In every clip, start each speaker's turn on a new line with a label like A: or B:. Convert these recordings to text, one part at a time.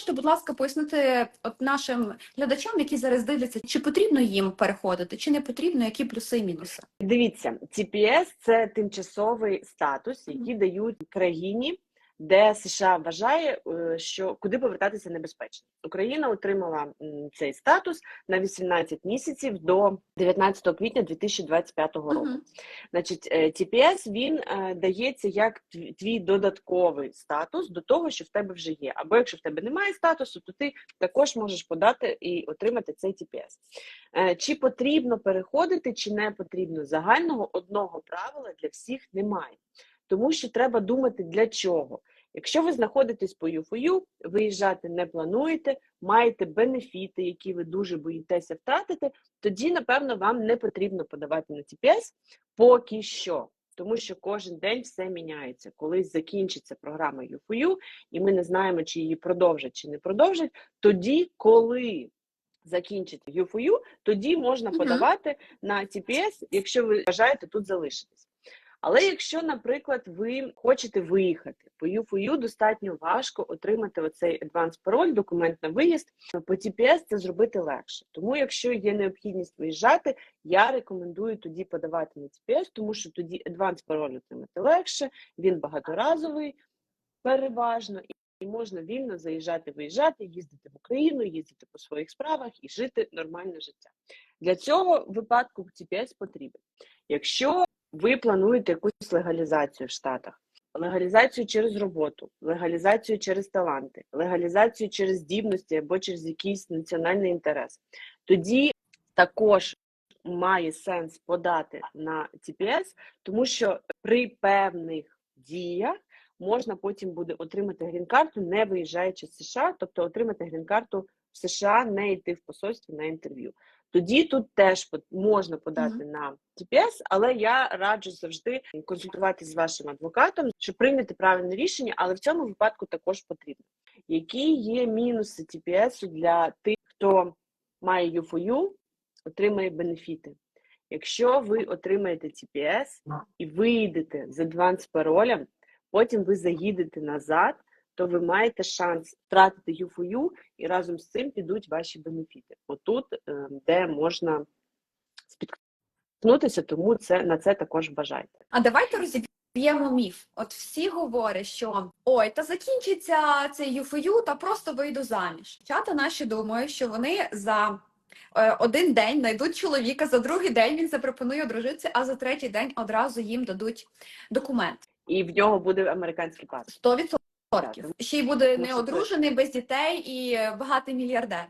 A: можете, будь ласка, пояснити от нашим глядачам, які зараз дивляться, чи потрібно їм переходити, чи не потрібно, які плюси і мінуси?
B: Дивіться, TPS – це тимчасовий статус, який дають країні, де США вважає, е, що куди повертатися небезпечно. Україна отримала цей статус на 18 місяців до 19 квітня 2025 року.
A: Мгм.
B: Значить, е, TPS він е, дається як твій додатковий статус до того, що в тебе вже є. Або якщо в тебе немає статусу, то ти також можеш подати і отримати цей TPS. Е, Чи потрібно переходити, чи не потрібно загального одного правила для всіх немає. Тому що треба думати для чого. Якщо ви знаходитесь по ЮФОЮ, виїжджати не плануєте, маєте бенефіти, які ви дуже боїтеся втратити, тоді, напевно, вам не потрібно подавати на TPS поки що. Тому що кожен день все міняється. Колись закінчиться програма ЮФОЮ, і ми не знаємо, чи її продовжать, чи не продовжать. Тоді, коли закінчиться ЮФОЮ, тоді можна подавати на TPS, якщо ви бажаєте тут залишитись. Але якщо, наприклад, ви хочете виїхати по ЮФОЮ, достатньо важко отримати оцей advance пароль, документ на виїзд. По TPS це зробити легше. Тому, якщо є необхідність виїжджати, я рекомендую тоді подавати на TPS, тому що тоді advance пароль отримати легше, він багаторазовий, переважно, і можна вільно заїжджати, виїжджати, їздити в Україну, їздити по своїх справах і жити нормальне життя. Для цього випадку TPS потрібен. Якщо ви плануєте якусь легалізацію в Штатах, легалізацію через роботу, легалізацію через таланти, легалізацію через здібності або через якийсь національний інтерес, тоді також має сенс подати на TPS, тому що при певних діях можна потім буде отримати грін-карту, не виїжджаючи з США, тобто отримати грін-карту в США, не йти в посольство на інтерв'ю. Тоді тут теж можна подати на TPS, але я раджу завжди консультуватися з вашим адвокатом, щоб прийняти правильне рішення, але в цьому випадку також потрібно. Які є мінуси TPS для тих, хто має UFOU, отримає бенефіти? Якщо ви отримаєте TPS і вийдете з адванс паролем, потім ви заїдете назад, то ви маєте шанс втратити UFOU і разом з цим підуть ваші бенефіти. Отут, е, де можна спіткнутися, тому це на це також бажайте.
A: А давайте розіб'ємо міф. От всі говорять, що ой, та закінчиться цей ЮФЮ, та просто вийду заміж. Чата наші думають, що вони за е, один день знайдуть чоловіка, за другий день він запропонує одружитися, а за третій день одразу їм дадуть документ.
B: І в нього буде американський паспорт.
A: 100%.
B: Так.
A: Ще й буде
B: Ну,
A: не
B: це
A: одружений, без дітей і багатий мільярдер.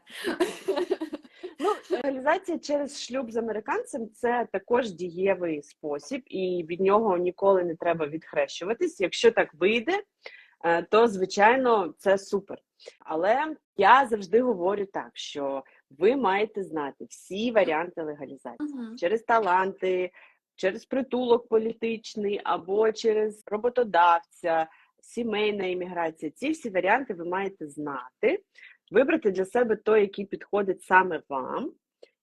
B: Ну, реалізація через шлюб з американцем це також дієвий спосіб, і від нього ніколи не треба відхрещуватись. Якщо так вийде, е, то звичайно це супер. Але я завжди говорю так, що ви маєте знати всі варіанти легалізації
A: Мгм.
B: через таланти, через притулок політичний або через роботодавця, сімейна імміграція. Ці всі варіанти ви маєте знати, вибрати для себе той, який підходить саме вам,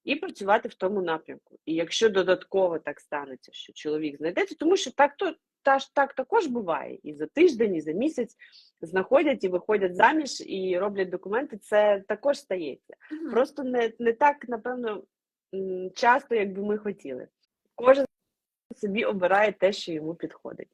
B: і працювати в тому напрямку. І якщо додатково так станеться, що чоловік знайдеться, тому що так то та ж так також буває, і за тиждень, і за місяць знаходять і виходять заміж і роблять документи. Це також стається.
A: Мгм.
B: Просто не, не так, напевно, часто, як би ми хотіли. Кожен собі обирає те, що йому підходить.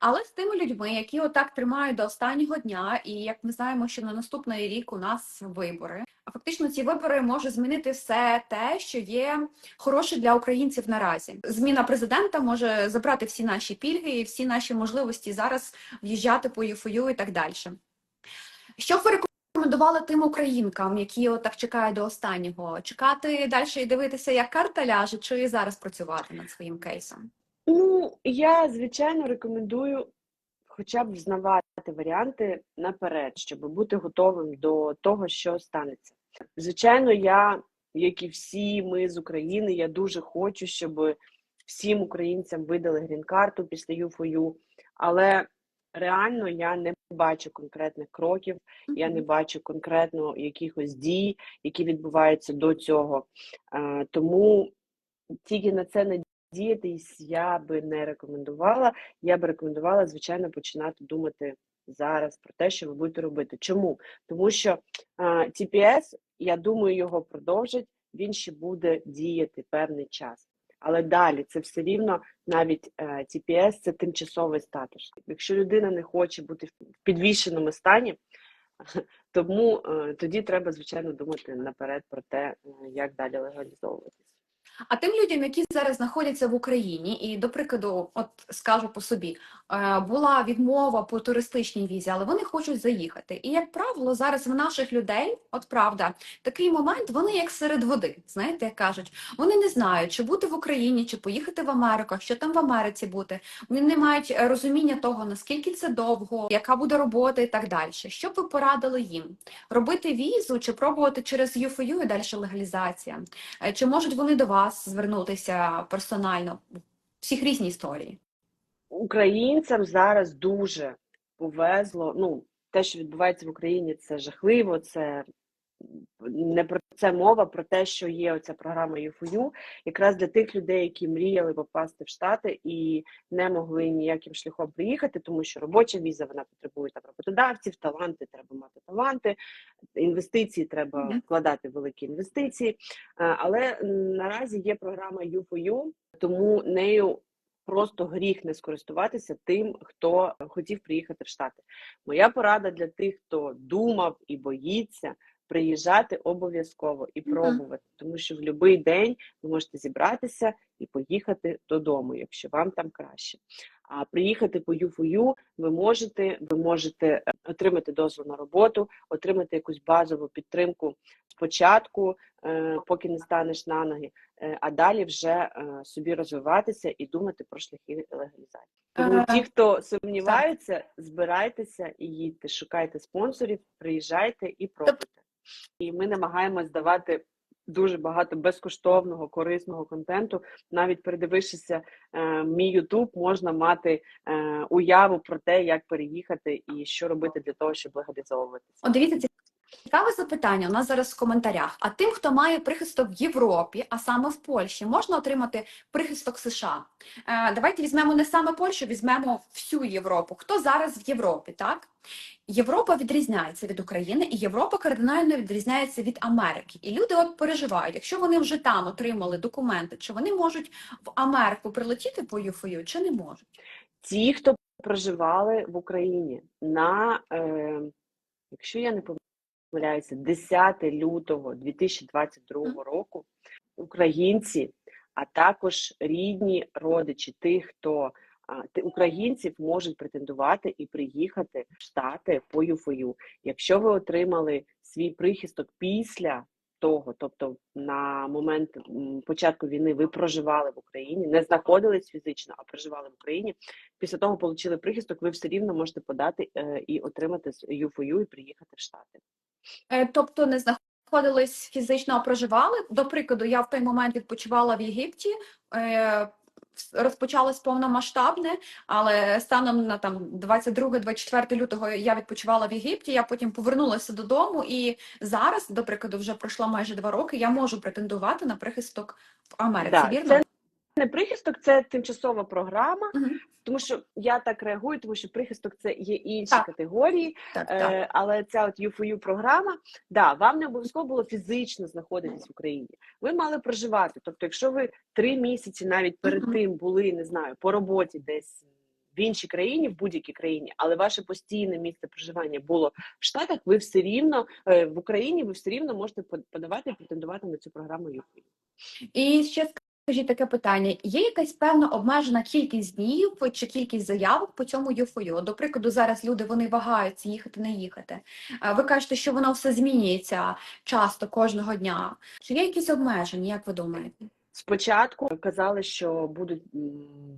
A: Але з тими людьми, які отак тримають до останнього дня, і як ми знаємо, що на наступний рік у нас вибори, а фактично ці вибори можуть змінити все те, що є хороше для українців наразі. Зміна президента може забрати всі наші пільги і всі наші можливості зараз в'їжджати по ЮФОЮ і так далі. Що б ви рекомендували тим українкам, які отак чекають до останнього? Чекати далі і дивитися, як карта ляже, чи зараз працювати над своїм кейсом?
B: Ну, я, звичайно, рекомендую хоча б взнавати варіанти наперед, щоб бути готовим до того, що станеться. Звичайно, я, як і всі ми з України, я дуже хочу, щоб всім українцям видали грін-карту після ЮФОЮ, але реально я не бачу конкретних кроків, я не бачу конкретно якихось дій, які відбуваються до цього. Е, Тому тільки на це надіятись я би не рекомендувала. Я би рекомендувала, звичайно, починати думати зараз про те, що ви будете робити. Чому? Тому що е, TPS, я думаю, його продовжать, він ще буде діяти певний час. Але далі це все рівно навіть е, TPS це тимчасовий статус. Якщо людина не хоче бути в підвішеному стані, тому е, тоді треба, звичайно, думати наперед про те, е, як далі легалізовуватися.
A: А тим людям, які зараз знаходяться в Україні, і до прикладу, от скажу по собі, е, була відмова по туристичній візі, але вони хочуть заїхати. І як правило, зараз в наших людей, от правда, такий момент, вони як серед води. Знаєте, як кажуть, вони не знають, чи бути в Україні, чи поїхати в Америку, що там в Америці бути. Вони не мають розуміння того, наскільки це довго, яка буде робота і так далі. Що б ви порадили їм? Робити візу чи пробувати через UFU і далі легалізація? Е, Чи можуть вони до вас звернутися персонально? Всіх різні історії.
B: Українцям зараз дуже повезло. Ну, те, що відбувається в Україні, це жахливо. Це не про це мова, про те, що є оця програма UFU, якраз для тих людей, які мріяли попасти в Штати і не могли ніяким шляхом приїхати, тому що робоча віза вона потребує там роботодавців, таланти треба мати таланти, інвестиції треба вкладати великі інвестиції. Е, Але наразі є програма U4U, тому нею просто гріх не скористуватися тим, хто хотів приїхати в Штати. Моя порада для тих, хто думав і боїться. Приїжджати обов'язково і пробувати, тому що в будь-який день ви можете зібратися і поїхати додому, якщо вам там краще. А приїхати по ЮФУ ви можете, ви можете е, отримати дозвіл на роботу, отримати якусь базову підтримку спочатку, е, поки не станеш на ноги, е, а далі вже собі розвиватися і думати про шляхи легалізації. Тому ті, хто сумніваються, збирайтеся і їдьте, шукайте спонсорів, приїжджайте і пробуйте. І ми намагаємось давати дуже багато безкоштовного, корисного контенту. Навіть передивившися е, мій Ютуб, можна мати е, уяву про те, як переїхати і що робити для того, щоб легалізовуватися.
A: О, дивіться, цікаве запитання у нас зараз в коментарях. А тим, хто має прихисток в Європі, а саме в Польщі, можна отримати прихисток США? Е, давайте візьмемо не саме Польщу, візьмемо всю Європу. Хто зараз в Європі, так? Європа відрізняється від України, і Європа кардинально відрізняється від Америки. І люди от переживають, якщо вони вже там отримали документи, чи вони можуть в Америку прилетіти по ЮФОЮ, чи не можуть?
B: Ті, хто проживали в Україні на, е, якщо я не помиляюся, 10 лютого 2022 року, українці, а також рідні родичі тих, хто українців можуть претендувати і приїхати в Штати по ЮФОЮ. Якщо ви отримали свій прихисток після того, тобто на момент початку війни ви проживали в Україні, не знаходились фізично, а проживали в Україні. Після того отримали прихисток, ви все рівно можете подати е, і отримати ЮФОЮ і приїхати в Штати.
A: Е, Тобто не знаходились фізично, а проживали. До прикладу, я в той момент відпочивала в Єгипті. е, Розпочалось повномасштабне, але станом на там 22-24 лютого я відпочивала в Єгипті. Я потім повернулася додому, і зараз, до прикладу, вже пройшло майже два роки. Я можу претендувати на прихисток в Америці.
B: Да,
A: вірно?
B: це не прихисток, це тимчасова програма.
A: Мгм.
B: Тому що я так реагую, тому що прихисток це є інші
A: Так.
B: категорії,
A: Так, так.
B: Е, але ця от UFU програма, да, вам не обов'язково було фізично знаходитись в Україні. Ви мали проживати. Тобто, якщо ви три місяці навіть перед
A: Мгм.
B: тим були, не знаю, по роботі десь в іншій країні, в будь-якій країні, але ваше постійне місце проживання було в Штатах, ви все рівно е, в Україні, ви все рівно можете подавати і претендувати на цю програму
A: І ще скажіть таке питання: є якась певна обмежена кількість днів чи кількість заявок по цьому ЮФОЮ? До прикладу, зараз люди вони вагаються їхати, не їхати. Ви кажете, що воно все змінюється часто кожного дня. Чи є якісь обмеження, як ви думаєте?
B: Спочатку казали, що будуть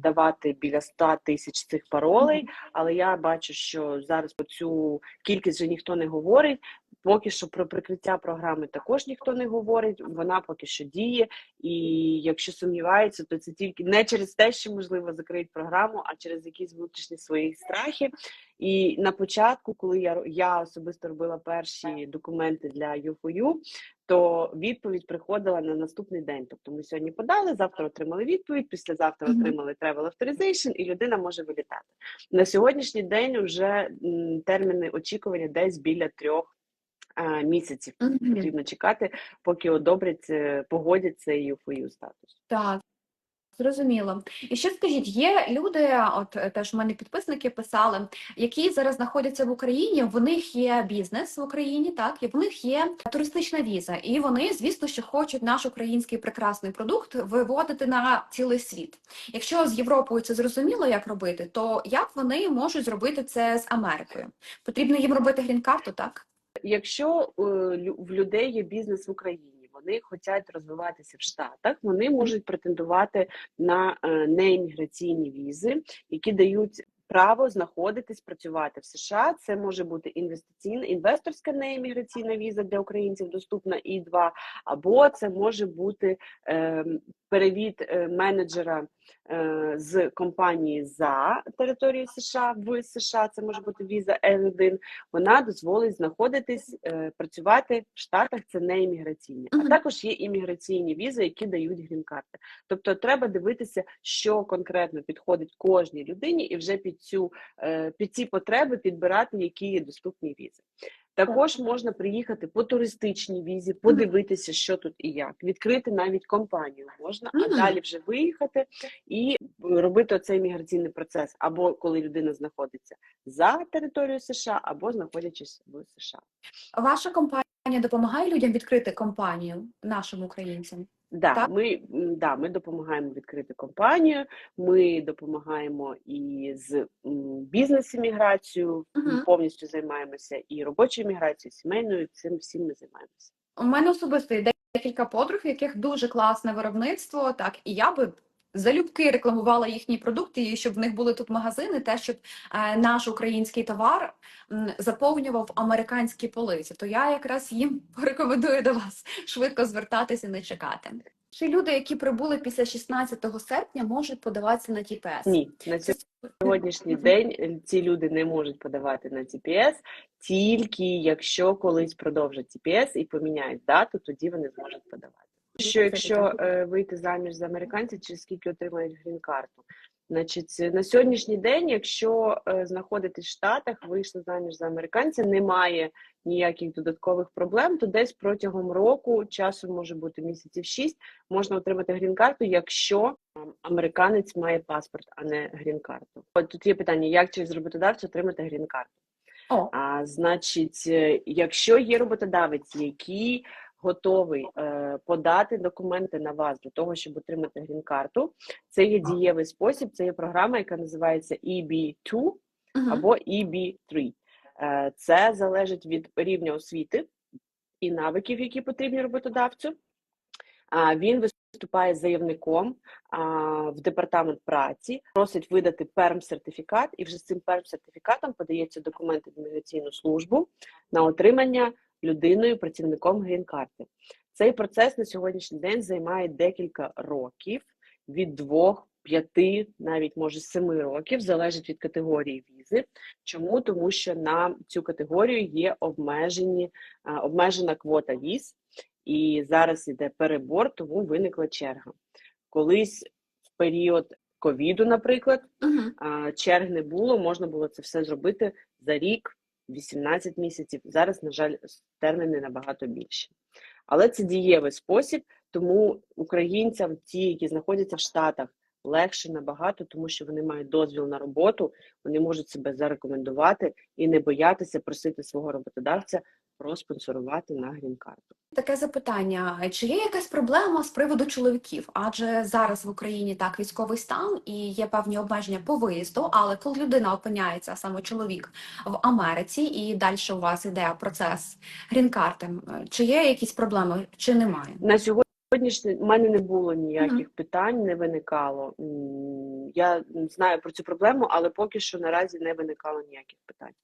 B: давати біля 100 тисяч цих паролей, але я бачу, що зараз про цю кількість вже ніхто не говорить. Поки що про прикриття програми також ніхто не говорить. Вона поки що діє, і якщо сумніваються, то це тільки не через те, що можливо закриють програму, а через якісь внутрішні свої страхи. І на початку, коли я я особисто робила перші документи для U4U, то відповідь приходила на наступний день. Тобто ми сьогодні подали, завтра отримали відповідь, післязавтра отримали travel authorization, і людина може вилітати. На сьогоднішній день вже терміни очікування десь біля трьох е, місяців.
A: Мгм.
B: Потрібно чекати, поки одобрять, е, погодять цей UFOU статус.
A: Так, зрозуміло. І ще скажіть, є люди, от е, теж в мене підписники писали, які зараз знаходяться в Україні, в них є бізнес в Україні, так, і в них є туристична віза, і вони, звісно, що хочуть наш український прекрасний продукт виводити на цілий світ. Якщо з Європою це зрозуміло, як робити, то як вони можуть зробити це з Америкою? Потрібно їм робити грін-карту, так?
B: Якщо е, в людей є бізнес в Україні, вони хочуть розвиватися в Штатах, вони можуть претендувати на е, неімміграційні візи, які дають право знаходитись, працювати в США. Це може бути інвестиційна інвесторська неімміграційна віза для українців, доступна і 2 або це може бути е, перевід е, менеджера е, з компанії за територією США в США. Це може бути віза L1, вона дозволить знаходитись, е, працювати в Штатах. Це не імміграційні, а також є імміграційні візи, які дають грін-карти. Тобто, треба дивитися, що конкретно підходить кожній людині, і вже під цю під ці потреби підбирати, які є доступні візи. Також можна приїхати по туристичній візі, подивитися, що тут і як, відкрити навіть компанію можна, а далі вже виїхати і робити оцей міграційний процес, або коли людина знаходиться за територією США, або знаходячись в США.
A: Ваша компанія допомагає людям відкрити компанію нашим українцям?
B: Да,
A: Так.
B: ми, да, ми допомагаємо відкрити компанію, ми допомагаємо і з бізнес-імміграцією, м,
A: Мгм.
B: повністю займаємося і робочою міграцією, і сімейною, цим всім ми займаємося.
A: У мене особисто є декілька подруг, яких дуже класне виробництво, так, і я би залюбки рекламувала їхні продукти, і щоб в них були тут магазини, те, щоб е, наш український товар заповнював американські полиці. То я якраз їм порекомендую до вас швидко звертатися і не чекати. Чи люди, які прибули після 16 серпня, можуть подаватися на ТПС?
B: Ні, на сьогоднішній день е, ці люди не можуть подавати на TPS, тільки якщо колись продовжать TPS і поміняють дату, тоді вони зможуть подавати. Що якщо е, вийти заміж за американця, через скільки отримають грін-карту? Значить, е, на сьогоднішній день, якщо е, знаходитесь в Штатах, вийшли заміж за американця, немає ніяких додаткових проблем, то десь протягом року, часу може бути місяців 6, можна отримати грін-карту, якщо ем, американець має паспорт, а не грін-карту. От тут є питання, як через роботодавця отримати грін-карту. А значить, е, якщо є роботодавець, який готовий е, подати документи на вас для того, щоб отримати грін-карту, це є дієвий спосіб, це є програма, яка називається EB2 або EB3. Е, Це залежить від рівня освіти і навиків, які потрібні роботодавцю. А, Він виступає заявником в департамент праці, просить видати перм-сертифікат, і вже з цим перм-сертифікатом подається документи в міграційну службу на отримання людиною, працівником грін-карти. Цей процес на сьогоднішній день займає декілька років від двох. П'яти, навіть може семи років, залежить від категорії візи. Чому? Тому що на цю категорію є обмежені, обмежена квота віз, і зараз іде перебор, тому виникла черга. Колись в період ковіду, наприклад,
A: Мгм.
B: а, черг не було, можна було це все зробити за рік, 18 місяців. Зараз, на жаль, терміни набагато більші. Але це дієвий спосіб, тому українцям, ті, які знаходяться в Штатах, легше набагато, тому що вони мають дозвіл на роботу, вони можуть себе зарекомендувати і не боятися просити свого роботодавця проспонсорувати на грін-карту.
A: Таке запитання: чи є якась проблема з приводу чоловіків? Адже зараз в Україні так військовий стан і є певні обмеження по виїзду, але коли людина опиняється, саме чоловік в Америці, і далі у вас іде процес грін-карти, чи є якісь проблеми, чи немає?
B: На сьогоднішній в мене не було ніяких питань, не виникало. Я знаю про цю проблему, але поки що наразі не виникало ніяких питань.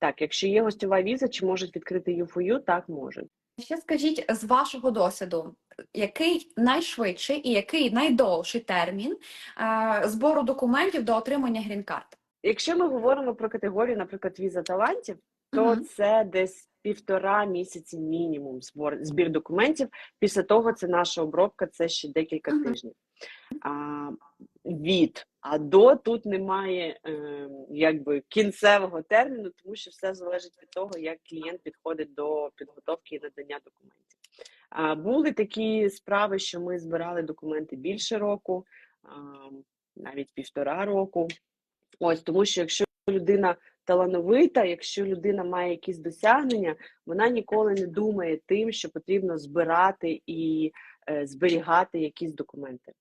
B: Так, якщо є гостьова віза, чи можуть відкрити U4U? Так, можуть.
A: Ще скажіть з вашого досвіду, який найшвидший і який найдовший термін е, збору документів до отримання грін-карт?
B: Якщо ми говоримо про категорію, наприклад, віза талантів, то
A: угу.
B: це десь півтора місяці мінімум збор збір документів. Після того це наша обробка, це ще декілька
A: Мгм.
B: тижнів. А, від а до тут немає е, якби кінцевого терміну, тому що все залежить від того, як клієнт підходить до підготовки і надання документів. А, були такі справи, що ми збирали документи більше року, а, навіть півтора року. Ось тому, що якщо людина талановита, якщо людина має якісь досягнення, вона ніколи не думає тим, що потрібно збирати і е, зберігати якісь документи.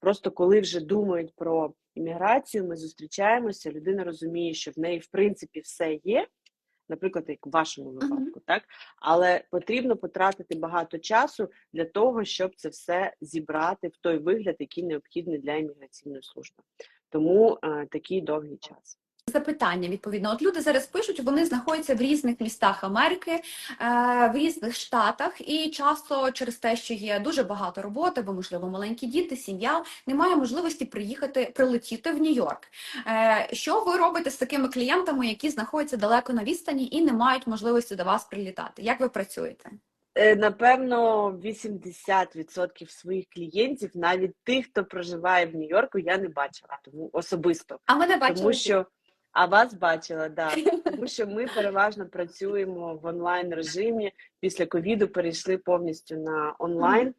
B: Просто коли вже думають про імміграцію, ми зустрічаємося, людина розуміє, що в неї в принципі все є, наприклад, як в вашому випадку, так але потрібно потратити багато часу для того, щоб це все зібрати в той вигляд, який необхідний для імміграційної служби. Тому е, такий довгий час.
A: Запитання відповідно. От люди зараз пишуть, вони знаходяться в різних містах Америки, е, в різних штатах, і часто через те, що є дуже багато роботи, бо можливо маленькі діти, сім'я, немає можливості приїхати прилетіти в Нью-Йорк. Е, Що ви робите з такими клієнтами, які знаходяться далеко на відстані і не мають можливості до вас прилітати? Як ви працюєте?
B: Е, Напевно, 80% своїх клієнтів, навіть тих, хто проживає в Нью-Йорку, я не бачила, тому особисто.
A: А мене бачили.
B: Тому що а вас бачила, да. Тому що ми переважно працюємо в онлайн режимі. Після ковіду перейшли повністю на онлайн,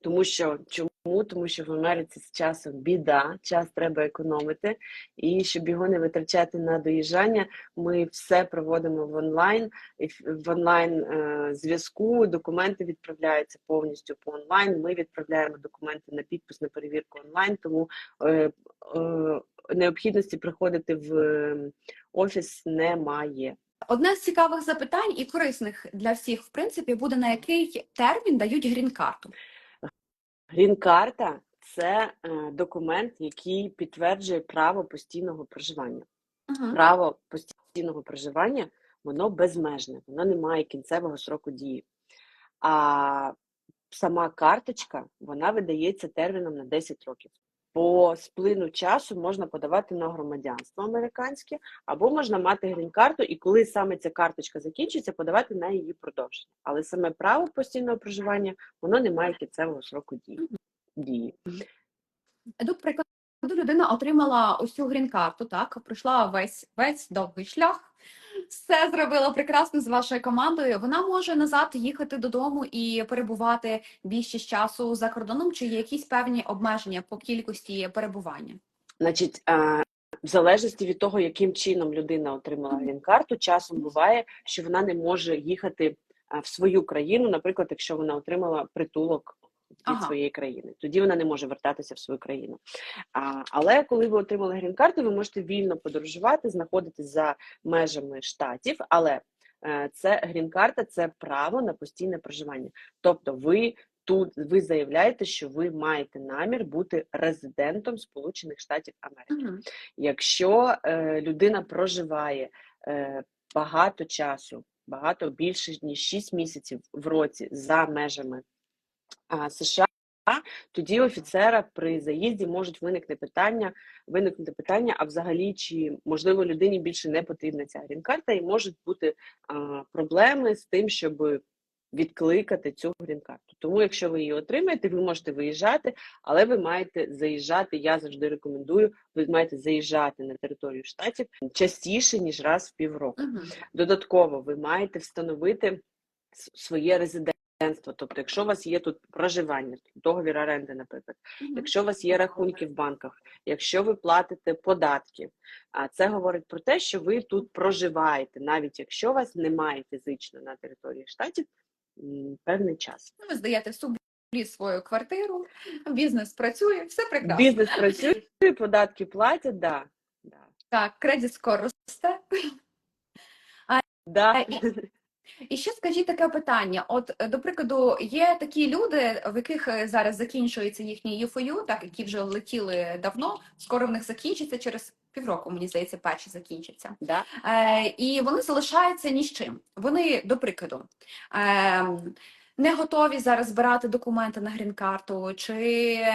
B: тому що чому? Тому що в Америці з часом біда, час треба економити, і щоб його не витрачати на доїжджання, ми все проводимо в онлайн, в- онлайн е, зв'язку. Документи відправляються повністю по онлайн. Ми відправляємо документи на підпис на перевірку онлайн, тому е, е, необхідності приходити в е, офіс немає.
A: Одне з цікавих запитань і корисних для всіх, в принципі, буде на який термін дають грін-карту.
B: Грін-карта це е, документ, який підтверджує право постійного проживання.
A: Мгм.
B: Право постійного проживання воно безмежне, воно не має кінцевого сроку дії. А сама карточка вона видається терміном на 10 років. По сплину часу можна подавати на громадянство американське, або можна мати грін-карту, і коли саме ця карточка закінчиться, подавати на її продовження. Але саме право постійного проживання воно не має кінцевого сроку дії. дії.
A: До прикладу, людина отримала цю грін-карту, так, пройшла весь, весь довгий шлях, все зробила прекрасно з вашою командою. Вона може назад їхати додому і перебувати більшість часу за кордоном, чи є якісь певні обмеження по кількості перебування?
B: Значить, в залежності від того, яким чином людина отримала грін-карту, часом буває, що вона не може їхати в свою країну, наприклад, якщо вона отримала притулок від
A: Ага.
B: своєї країни, тоді вона не може вертатися в свою країну. А, але коли ви отримали грін-карту, ви можете вільно подорожувати, знаходитись за межами штатів, але е, це грін-карта це право на постійне проживання. Тобто, ви тут ви заявляєте, що ви маєте намір бути резидентом Сполучених Штатів Америки.
A: Мгм.
B: Якщо е, людина проживає е, багато часу, багато більше ніж 6 місяців в році за межами США, тоді офіцера при заїзді можуть виникнути питання, виникнути питання, а взагалі чи можливо людині більше не потрібна ця грін-карта, і можуть бути а, проблеми з тим, щоб відкликати цю грін-карту. Тому, якщо ви її отримаєте, ви можете виїжджати, але ви маєте заїжджати. Я завжди рекомендую. Ви маєте заїжджати на територію штатів частіше ніж раз в півроку. Додатково, ви маєте встановити своє резидентство. Тобто, якщо у вас є тут проживання, договір оренди, наприклад,
A: Мгм.
B: якщо у вас є рахунки в банках, якщо ви платите податки, а це говорить про те, що ви тут проживаєте, навіть якщо вас немає фізично на території штатів певний час.
A: Ви здаєте в сублі свою квартиру, бізнес працює, все прекрасно.
B: Бізнес працює, податки платять, да. Да.
A: Так, кредит скоро росте.
B: Да.
A: І ще скажіть таке питання: от, е, до прикладу, є такі люди, в яких е, зараз закінчується їхній UFU, так, які вже летіли давно, скоро в них закінчиться через півроку, мені здається, перші закінчаться.
B: Да?
A: Е, і вони залишаються ні з чим. Вони, до прикладу, е, не готові зараз збирати документи на грін-карту, чи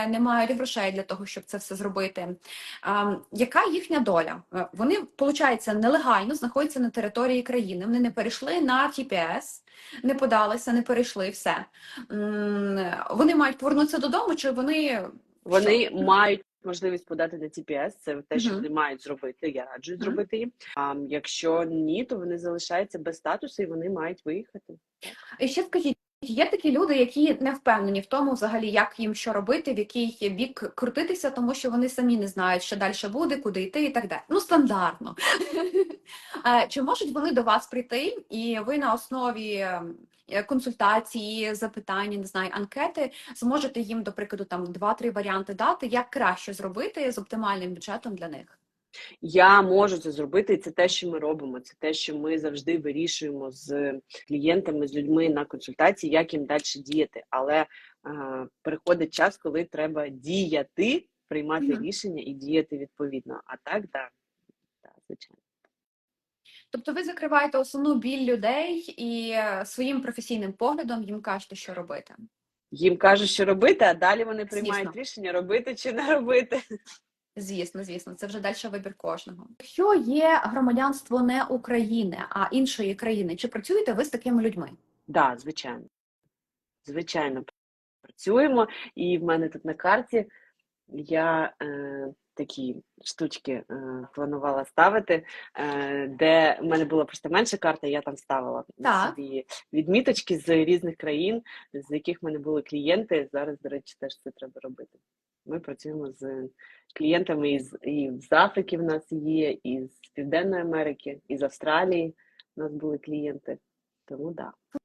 A: не мають грошей для того, щоб це все зробити. Яка їхня доля? Е, Вони, виходить, нелегально знаходяться на території країни. Вони не перейшли на TPS, не подалися, не перейшли все. Вони мають повернутися додому, чи вони
B: Вони мають можливість подати на TPS, це те, що вони мають зробити. Я раджу
A: Мгм.
B: зробити їм. А якщо ні, то вони залишаються без статусу і вони мають виїхати.
A: І ще скажіть, є такі люди, які не впевнені в тому, взагалі, як їм що робити, в який бік крутитися, тому що вони самі не знають, що далі буде, куди йти і так далі. Ну, стандартно. Чи можуть вони до вас прийти, і ви на основі е, консультації, запитання, не знаю, анкети зможете їм, до прикладу, там два-три варіанти дати, як краще зробити з оптимальним бюджетом для них?
B: Я можу це зробити, і це те, що ми робимо. Це те, що ми завжди вирішуємо з клієнтами, з людьми на консультації, як їм далі діяти. Але е, приходить час, коли треба діяти, приймати
A: Мгм.
B: рішення і діяти відповідно. А так, так, да, звичайно.
A: Тобто ви закриваєте основну біль людей і е, своїм професійним поглядом їм кажете, що робити.
B: Їм кажуть, що робити, а далі вони приймають
A: Звісно.
B: рішення робити чи не робити.
A: Звісно, звісно, це вже далі вибір кожного. Що є громадянство не України, а іншої країни? Чи працюєте ви з такими людьми?
B: Да, звичайно. Звичайно, працюємо. І в мене тут на карті я е, такі штучки е, планувала ставити, е, де в мене була просто менша карта, я там ставила
A: Так.
B: собі відміточки з різних країн, з яких в мене були клієнти. Зараз, до речі, теж це треба робити. Ми працюємо з клієнтами із і з Африки в нас є, і з Південної Америки, і з Австралії у нас були клієнти. Тому так. Да.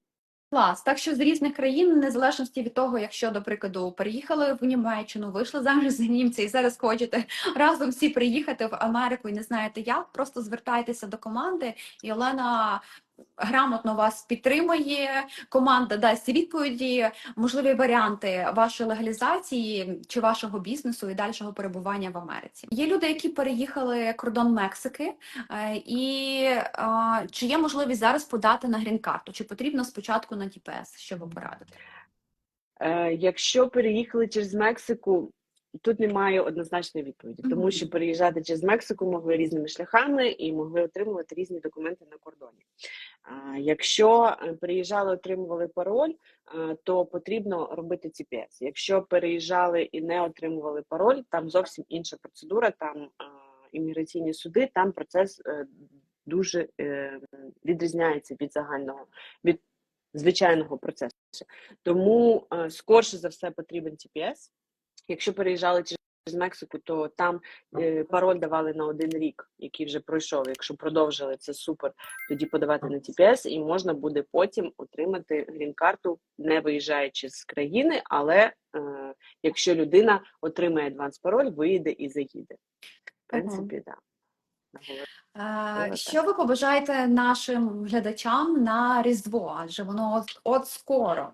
A: Клас, так що з різних країн, незалежності від того, якщо, до прикладу, переїхали в Німеччину, вийшли заміж за німця і зараз хочете разом всі приїхати в Америку і не знаєте як, просто звертайтеся до команди, і Олена грамотно вас підтримує. Команда дасть відповіді, можливі варіанти вашої легалізації чи вашого бізнесу і дальшого перебування в Америці. Є люди, які переїхали кордон Мексики, е, і чи є можливість зараз подати на грін-карту? Чи потрібно спочатку на ТПС, щоб порадити?
B: Е, якщо переїхали через Мексику, тут немає однозначної відповіді, тому що переїжджати через Мексику могли різними шляхами і могли отримувати різні документи на кордоні. Якщо е, переїжджали, отримували пароль, е, то потрібно робити CPS. Якщо переїжджали і не отримували пароль, там зовсім інша процедура, там е, імміграційні суди, там процес дуже відрізняється від загального, від звичайного процесу. Тому скорше за все потрібен TPS. Якщо переїжджали через Мексику, то там е, пароль давали на один рік, який вже пройшов. Якщо продовжили, це супер. Тоді подавати на TPS, і можна буде потім отримати грін-карту, не виїжджаючи з країни, але е, якщо людина отримає адванс пароль, виїде і заїде. В принципі, так. Так.
A: Що ви побажаєте нашим глядачам на Різдво? Адже воно от, от скоро.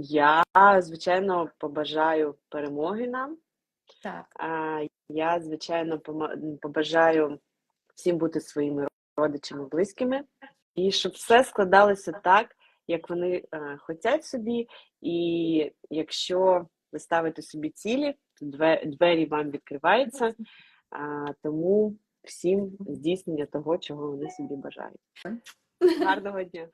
B: Я, звичайно, побажаю перемоги нам.
A: Так.
B: Я, звичайно, побажаю всім бути своїми родичами, близькими, і щоб все складалося так, як вони е, хочуть собі. І якщо ви ставите собі цілі, то двері вам відкриваються. Тому всім здійснення того, чого вони собі бажають. Гарного дня!